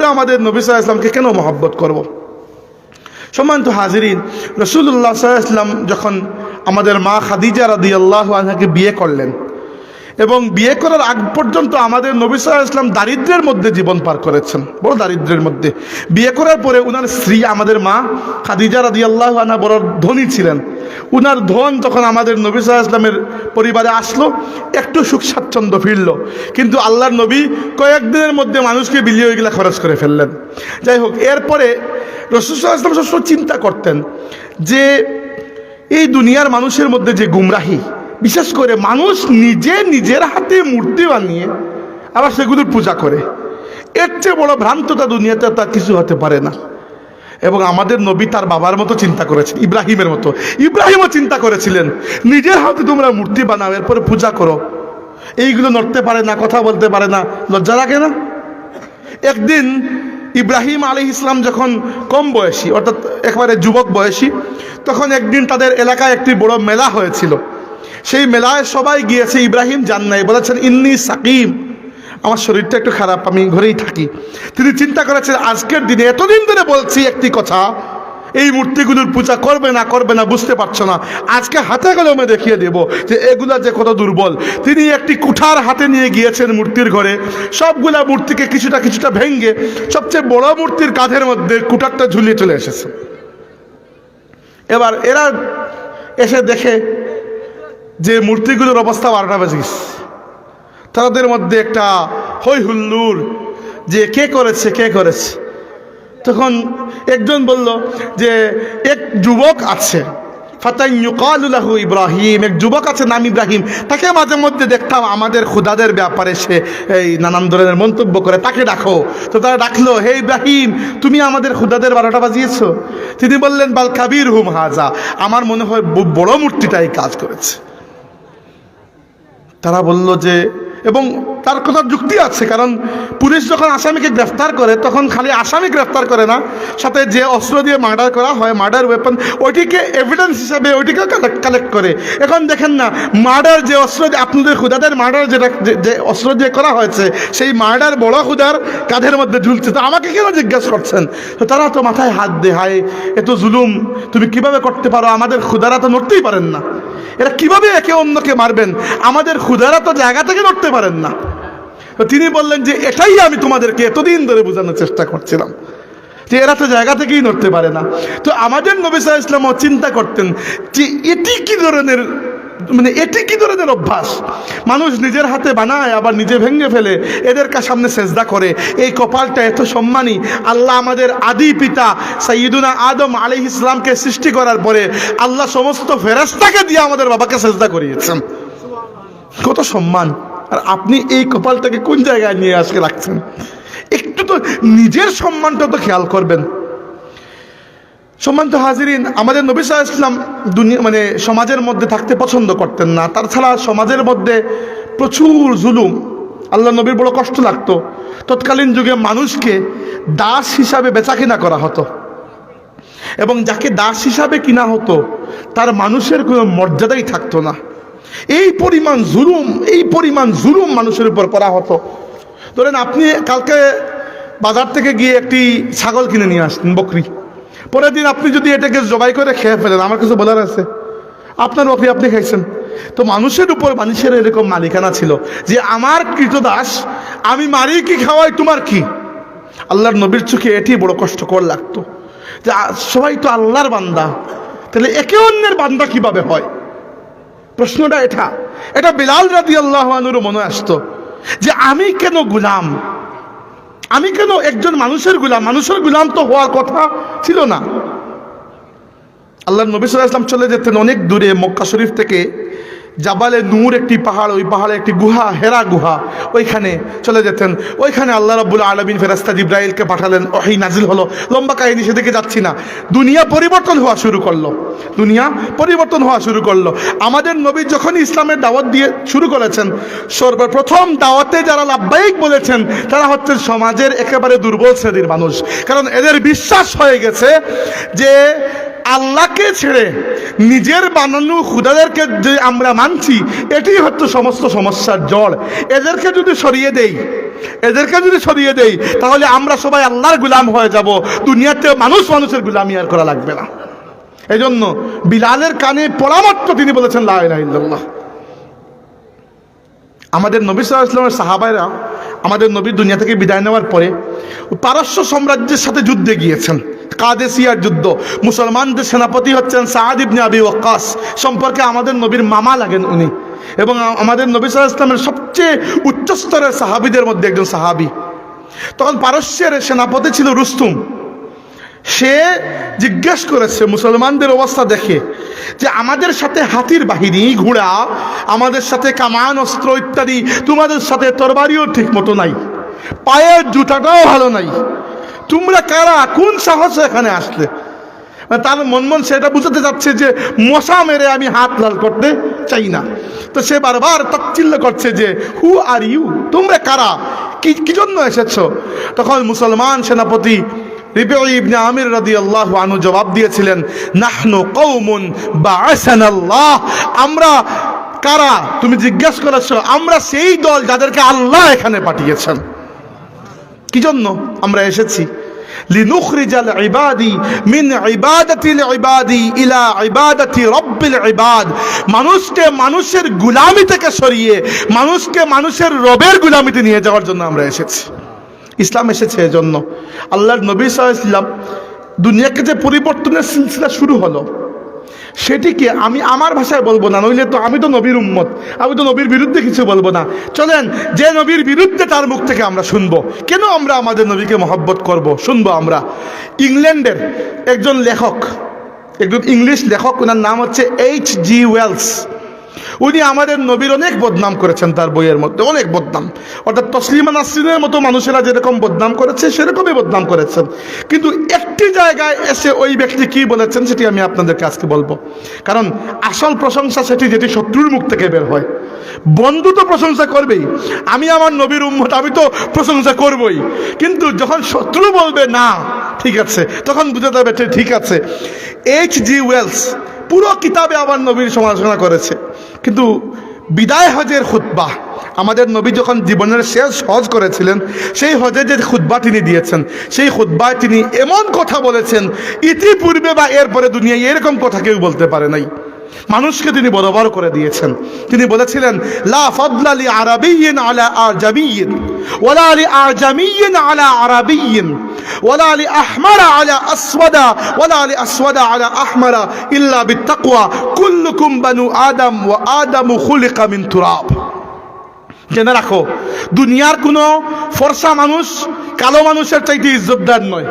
আমরা আমাদের নবী সাহা ইসলামকে কেন মহব্বত করব। সম্মানিত হাজিরিন রসুল্লাহ সাল্লাম যখন আমাদের মা খাদিজা রাদি আল্লাহ আনহাকে বিয়ে করলেন এবং বিয়ে করার আগ পর্যন্ত আমাদের নবী সাল্লাহ ইসলাম দারিদ্রের মধ্যে জীবন পার করেছেন। বড় দারিদ্রের মধ্যে। বিয়ে করার পরে উনার স্ত্রী, আমাদের মা খাদিজা রাদি আল্লাহ আনা বড় ধনী ছিলেন। উনার ধন যখন আমাদের নবী সাল্লাহ ইসলামের পরিবারে আসলো, একটু সুখ স্বাচ্ছন্দ্য ফিরল। কিন্তু আল্লাহর নবী কয়েকদিনের মধ্যে মানুষকে বিলিয়ে ওইগুলা খরচ করে ফেললেন। যাই হোক, এরপরে রসুল্লাহ ইসলাম সবসময় চিন্তা করতেন যে এই দুনিয়ার মানুষের মধ্যে যে গুমরাহি বিশেষ করে মানুষ নিজে নিজের হাতে মূর্তি বানিয়ে আবার সেগুলোর পূজা করে। এর চেয়ে বড় ভ্রান্ততা দুনিয়াতে তা কিছু হতে পারে না। এবং আমাদের নবী তার বাবার মতো চিন্তা করেছেন, ইব্রাহিমের মতো। ইব্রাহিমও চিন্তা করেছিলেন, নিজের হাতে তোমরা মূর্তি বানাও, এরপরে পূজা করো। এইগুলো নড়তে পারে না, কথা বলতে পারে না, লজ্জা লাগে না? একদিন ইব্রাহিম আলী ইসলাম যখন কম বয়সী, অর্থাৎ একবারে যুবক বয়সী, তখন একদিন তাদের এলাকায় একটি বড় মেলা হয়েছিল। সেই মেলায় সবাই গিয়েছে, ইব্রাহিম, যান নাই। বলেছেন, ইন্নি সাকিম। আমার শরীরটা একটু খারাপ, আমি ঘরেই থাকি। তিনি চিন্তা করেছেন, আজকের দিনে এতদিন ধরে বলছি একটি কথা, এই মূর্তিগুলোর পূজা করবে না করবে না বুঝতে পারছ না। আজকে হাতে কলমে দেখিয়ে দেব যে এগুলা যে কত দুর্বল। তিনি একটি কুঠার হাতে নিয়ে গিয়েছেন মূর্তির ঘরে। সবগুলা মূর্তিকে কিছুটা কিছুটা ভেঙ্গে সবচেয়ে বড় মূর্তির কাঁধের মধ্যে কুঠারটা ঝুলিয়ে চলে এসেছে। এবার এরা এসে দেখে যে মূর্তিগুলোর অবস্থা বারোটা বেজে গেছে। তাদের মধ্যে একটা হই হুল্লুর যে কে করেছে কে করেছে? তখন একজন বলল যে, এক যুবক আছে ফাতাইকালুল্লাহু ইব্রাহিম, এক যুবক আছে নাম ইব্রাহিম, তাকে মাঝে মধ্যে দেখতাম আমাদের খুদাদের ব্যাপারে সে এই নানান ধরনের মন্তব্য করে, তাকে ডাকো। তো তারা ডাকলো, হে ইব্রাহিম, তুমি আমাদের খুদাদের বারোটা বাজিয়েছো? তিনি বললেন, বাল কাবির হুম হাজা, আমার মনে হয় বড় মূর্তিটাই কাজ করেছে। তারা বলল যে এবং তার কথা যুক্তি আছে, কারণ পুলিশ যখন আসামিকে গ্রেফতার করে, তখন খালি আসামি গ্রেফতার করে না, সাথে যে অস্ত্র দিয়ে মার্ডার করা হয়, মার্ডার ওয়েপন ওইটিকে এভিডেন্স হিসাবে ওইটিকেও কালেক্ট করে। এখন দেখেন না, মার্ডার যে অস্ত্র আপনাদের খুদাদের মার্ডার যেটা, যে- অস্ত্র দিয়ে করা হয়েছে, সেই মার্ডার বড় খুদার কাঁধের মধ্যে ঝুলছে। তো আমাকে কেন জিজ্ঞেস করছেন? তো তারা তো মাথায় হাত দে হায়, এত জুলুম, তুমি কীভাবে করতে পারো? আমাদের খুদারা তো নড়তেই পারেন না। এরা কীভাবে একে অন্যকে মারবেন? আমাদের খুদারা তো জায়গা থেকে নড়তে পারেন না। তো তিনি বললেন যে, এটাই আমি তোমাদেরকে এতদিন ধরে বোঝানোর চেষ্টা করছিলাম যে এরা তো জায়গা থেকেই নড়তে পারে না। তো আমাদের নবী আলাইহি ইসলামও চিন্তা করতেন যে, এটি কি ধরনের মানে এটি কি ধরনের অভ্যাস? মানুষ নিজের হাতে বানায়, আবার নিজে ভেঙে ফেলে এদের কা সামনে সেজদা করে। এই কপালটা এত সম্মানী। আল্লাহ আমাদের আদি পিতা সাইয়্যিদুনা আদম আলাইহিস ইসলামকে সৃষ্টি করার পরে আল্লাহ সমস্ত ফেরেশতাকে দিয়ে আমাদের বাবাকে সেজদা করিয়েছেন। কত সম্মান। আর আপনি এই কপালটাকে কোন জায়গায় নিয়ে আজকে রাখছেন? একটু তো নিজের সম্মানটা তো খেয়াল করবেন। সম্মানিত হাজিরিন, আমাদের নবী আলাইহি ইসলাম দুনিয়া মানে সমাজের মধ্যে থাকতে পছন্দ করতেন না। তাছাড়া সমাজের মধ্যে প্রচুর জুলুম। আল্লাহ নবীর বড় কষ্ট লাগতো। তৎকালীন যুগে মানুষকে দাস হিসাবে বেচা কিনা করা হতো। এবং যাকে দাস হিসাবে কিনা হতো, তার মানুষের কোনো মর্যাদাই থাকতো না। এই পরিমাণ জুলুম, এই পরিমাণ জুলুম মানুষের উপর করা হতো। ধরেন আপনি কালকে বাজার থেকে গিয়ে একটি ছাগল কিনে নিয়ে আসতেন, বকরি। পরের দিন আপনি যদি এটাকে জবাই করে খেয়ে ফেলেন, আমার কিছু বলার আছে? আপনার বকরি আপনি খাইছেন? তো মানুষের উপর, মানুষের এরকম মালিকানা ছিল যে, আমার কৃতদাস আমি মারি কি, খাওয়াই তোমার কি? আল্লাহর নবীর চোখে এটি বড় কষ্টকর লাগতো। যে সবাই তো আল্লাহর বান্দা। তাহলে একে অন্যের বান্দা কীভাবে হয়? প্রশ্নটা এটা। এটা বিলাল রাদি আল্লাহানুর মনে আসতো যে আমি কেন গুলাম? আমি কেন একজন মানুষের গুলাম? মানুষের গুলাম তো হওয়ার কথা ছিল না। আল্লাহ নবী সাল্লাহ ইসলাম চলে যেতেন অনেক দূরে মক্কা শরীফ থেকে। জাবালে নূর একটি পাহাড়, ওই পাহাড়ে একটি গুহা, হেরা গুহা, ওইখানে চলে যেতেন। ওইখানে আল্লাহ রাব্বুল আলমিন ফেরাস্তা জিব্রাইলকে পাঠালেন, ওহি নাজিল হলো। লম্বা কাহিনী সেদিকে যাচ্ছি না। দুনিয়া পরিবর্তন হওয়া শুরু করল। দুনিয়া পরিবর্তন হওয়া শুরু করল। আমাদের নবী যখন ইসলামের দাওয়াত দিয়ে শুরু করেছেন, সর্বপ্রথম দাওয়াতে যারা লাভবাহিক বলেছেন, তারা হচ্ছে সমাজের একেবারে দুর্বল শ্রেণির মানুষ। কারণ এদের বিশ্বাস হয়ে গেছে যে আল্লাহকে ছেড়ে নিজের বানানো খুদাদেরকে যে আমরা মানছি, এটি হচ্ছে সমস্ত সমস্যার জড় এদেরকে যদি সরিয়ে দেই, এদেরকে যদি সরিয়ে দেই, তাহলে আমরা সবাই আল্লাহর গুলাম হয়ে যাব। দুনিয়াতে মানুষ মানুষের গুলামি আর করা লাগবে না। এই জন্য বিলালের কানে পরামর্শ তিনি বলেছেন, লা ইলাহা ইল্লাল্লাহ। আমাদের নবী সাল্লাহ ইসলামের সাহাবাইরা আমাদের নবী দুনিয়া থেকে বিদায় নেওয়ার পরে পারস্য সাম্রাজ্যের সাথে যুদ্ধে গিয়েছেন। কাদেসিয়ার যুদ্ধ। মুসলমানদের সেনাপতি হচ্ছেন সাহাদ ইবনে আবি ওয়াক্কাস। সম্পর্কে আমাদের নবীর মামা লাগেন উনি। এবং আমাদের নবী সাল্লাহ ইসলামের সবচেয়ে উচ্চস্তরের সাহাবিদের মধ্যে একজন সাহাবি। তখন পারস্যের সেনাপতি ছিল রুস্তুম। সে জিজ্ঞেস করেছে, মুসলমানদের অবস্থা দেখে যে আমাদের সাথে হাতির বাহিনী, ঘোড়া, আমাদের সাথে কামান, অস্ত্র ইত্যাদি, তোমাদের সাথে তরবারিও ঠিক মতো নাই। পায়ের জুতাটাও ভালো নাই। তোমরা কারা? কোন সাহসে এখানে আসলে? মানে তার মন মন সেটা বুঝাতে যাচ্ছে যে মশা মেরে আমি হাত লাল করতে চাই না। তো সে বারবার তাচ্ছিল্য করছে যে হু আর ইউ তোমরা কারা? কি কি জন্য এসেছ? তখন মুসলমান সেনাপতি ইবনে আমির রাদিয়াল্লাহু আনহু জবাব দিয়েছিলেন, নাহনু কওমুন বাআসানাল্লাহ। আমরা কারা? তুমি জিজ্ঞেস করেছ, আমরা সেই দল যাদেরকে আল্লাহ এখানে পাঠিয়েছেন। কি জন্য আমরা এসেছি? লিনুখরিজাল ইবাদি মিন ইবাদাতিল ইবাদি ইলা ইবাদাতি রব্বিল ইবাদ মানুষকে মানুষের গুলামি থেকে সরিয়ে, মানুষকে মানুষের রবের গুলামিতে নিয়ে যাওয়ার জন্য আমরা এসেছি। ইসলাম এসেছে এজন্য। আল্লাহর নবী ইসলাম দুনিয়াকে যে পরিবর্তনের সিলসিলা শুরু হলো সেটিকে আমি আমার ভাষায় বলব না, নইলে তো আমি তো নবীর উম্মত, আমি তো নবীর বিরুদ্ধে কিছু বলব না। চলেন, যে নবীর বিরুদ্ধে তার মুখ থেকে আমরা শুনব। কেন আমরা আমাদের নবীকে মহব্বত করব? শুনব আমরা। ইংল্যান্ডের একজন লেখক, একজন ইংলিশ লেখক, ওনার নাম হচ্ছে এইচ জি ওয়েলস উনি আমাদের নবীর অনেক বদনাম করেছেন তার বইয়ের মধ্যে, অনেক বদনাম। অর্থাৎ তসলিমা নাসরিনের মতো মানুষেরা যেরকম বদনাম করেছে, সেরকমই বদনাম করেছেন। কিন্তু একটি জায়গায় এসে ওই ব্যক্তি কি বলেছেন, সেটি আমি আপনাদেরকে আজকে বলব। কারণ আসল প্রশংসা সেটি যেটি শত্রুর মুখ থেকে বের হয়। বন্ধু তো প্রশংসা করবেই। আমি আমার নবীর উম্মত, আমি তো প্রশংসা করবই। কিন্তু যখন শত্রু বলবে, না, ঠিক আছে, তখন বুঝে যাবে ঠিক আছে। এইচ জি ওয়েলস পুরো কিতাবে আমার নবীর সমালোচনা করেছে। কিন্তু বিদায় হজের খুতবা আমাদের নবী যখন জীবনের শেষ হজ করেছিলেন, সেই হজে যে খুতবা তিনি দিয়েছেন, সেই খুতবায় তিনি এমন কথা বলেছেন, ইতিপূর্বে বা এরপরে দুনিয়ায় এরকম কথা কেউ বলতে পারে নাই। মানুষকে তিনি বরাবর করে দিয়েছেন। তিনি বলেছিলেন, লা ফদলা লি আরাবিয়িন আলা আলা আরাবিয়িন ওয়ালা লি আহমারা আলা আসওয়াদা ওয়ালা লি আসওয়াদা আলা আহমারা ইল্লা বিত্তাকওয়া কুল্লুকুম বানু আদম ওয়া আদামু খুলিকা মিন তুরাব জেনে রাখো? দুনিয়ার কোনো ফর্সা মানুষ কালো মানুষের চাইতে ইজ্জতদার নয়।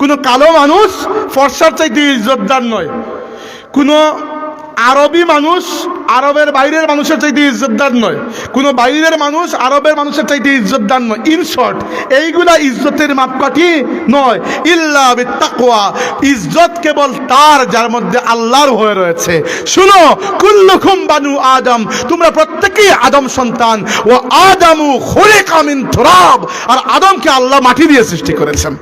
কোনো কালো মানুষ ফর্সার চাইতে ইজ্জতদার নয়। কোনো আরবি মানুষ আরবের বাইরের মানুষের চাইতে ইজ্জতদার নয়। কোনো বাইরের মানুষ আরবের মানুষের চাইতে ইজ্জতদার নয়। ইন শর্ট এইগুলা ইজ্জতের মাপকাঠি নয়। ইল্লা বিত্তাকওয়া, ইজ্জত কেবল তার, যার মধ্যে আল্লাহর হয়ে রয়েছে। শুনো, কুল্লুকুম বানু আদম, তোমরা প্রত্যেকেই আদম সন্তান। ও আদামু খুলিকা মিন তুরাব, আর আদমকে আল্লাহ মাটি দিয়ে সৃষ্টি করেছেন।